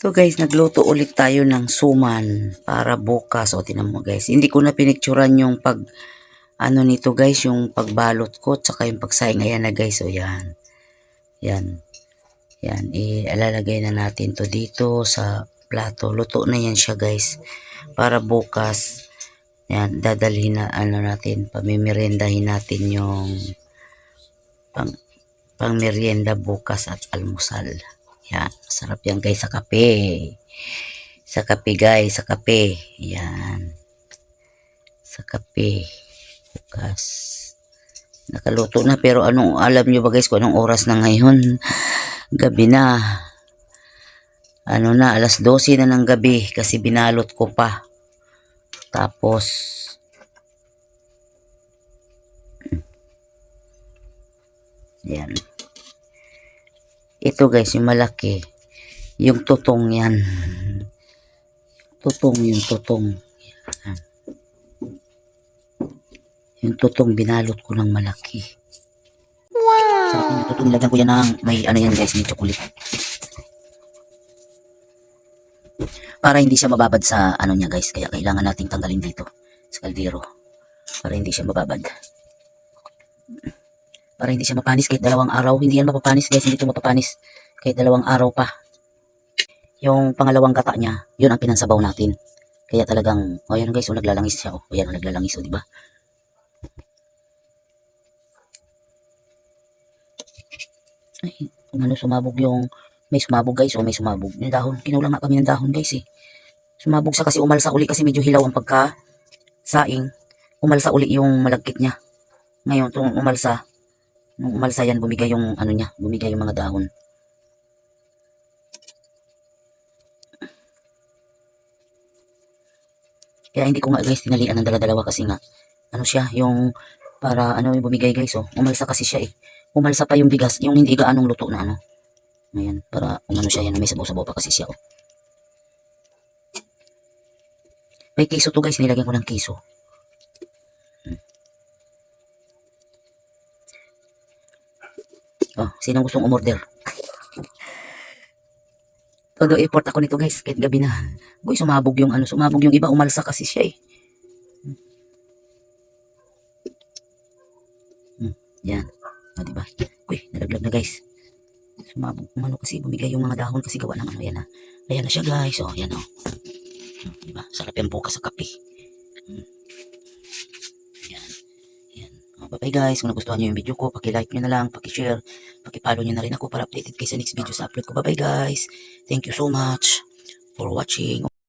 So guys, nagluto ulit tayo ng suman para bukas. O tinan mo guys, hindi ko na pinicturan yung pag ano nito guys, yung pagbalot ko tsaka yung pagsaing. Ayan na guys, o yan. Yan. Yan, ilalagay na natin to dito sa plato. Luto na yan siya guys. Para bukas, yan, dadalhin na ano natin, pamimirendahin natin yung pang, pang merienda bukas at almusal. Yan, sarap yan guys sa kape. Sa kape guys, sa kape. Yan. Sa kape. Bukas. Nakaluto na pero anong alam nyo ba guys kung anong oras na ngayon? Gabi na. Ano na, alas 12 na ng gabi kasi binalot ko pa. Tapos, yan. Ito guys, yung malaki. Yung tutong yan. Tutong, yung tutong. Yan. Yung tutong binalot ko ng malaki. Wow! Sarap yung tutong. Nilagyan ko yan ng may ano yan guys, may chocolate. Para hindi siya mababad sa ano niya guys. Kaya kailangan nating tanggalin dito sa kaldero. Para hindi siya mababad. Para hindi siya mapanis kahit dalawang araw. Hindi yan mapapanis guys. Hindi ito mapapanis kahit dalawang araw pa. Yung pangalawang gata niya, yun ang pinansabaw natin. Kaya talagang, oh yan guys, oh, naglalangis siya. Oh, yan, oh, naglalangis, oh, di ba? Ay, ano sumabog yung, may sumabog guys, oh, may sumabog. Yung dahon, kinulang nga kami ng dahon guys eh. Sumabog siya kasi umalsa uli kasi medyo hilaw ang pagka saing. Umalsa uli yung malagkit niya. Ngayon, itong umalsa, umalsa yan, bumigay yung ano niya, bumigay yung mga dahon. Kaya hindi ko nga guys tinalian ng dala-dalawa kasi nga, ano siya, yung para ano yung bumigay guys, oh. Umalsa kasi siya eh. Umalsa pa yung bigas, yung hindi gaanong luto na ano. Ayan, para umano siya yan, may sabaw-sabaw pa kasi siya, oh. May kiso to guys, nilagyan ko ng kiso. Oh, sino gustong umorder? Todo effort ako nito guys, kahit gabi na. Uy, sumabog yung ano, sumabog yung iba, umalsa kasi siya eh. Hmm, yan. O, diba? Uy, nalaglag na guys. Sumabog, umano kasi, bumigay yung mga dahon kasi gawa ng ano, yan na. Ayan na siya guys, o, yan o. Hmm, diba? Sarap yan bukas sa kape. Hmm. Yan. Yan. O, bye-bye guys. Kung nagustuhan nyo yung video ko, paki-like nyo na lang, paki-share, paki-follow nyo na rin ako para updated kayo sa next video sa upload ko. Bye-bye guys. Thank you so much for watching.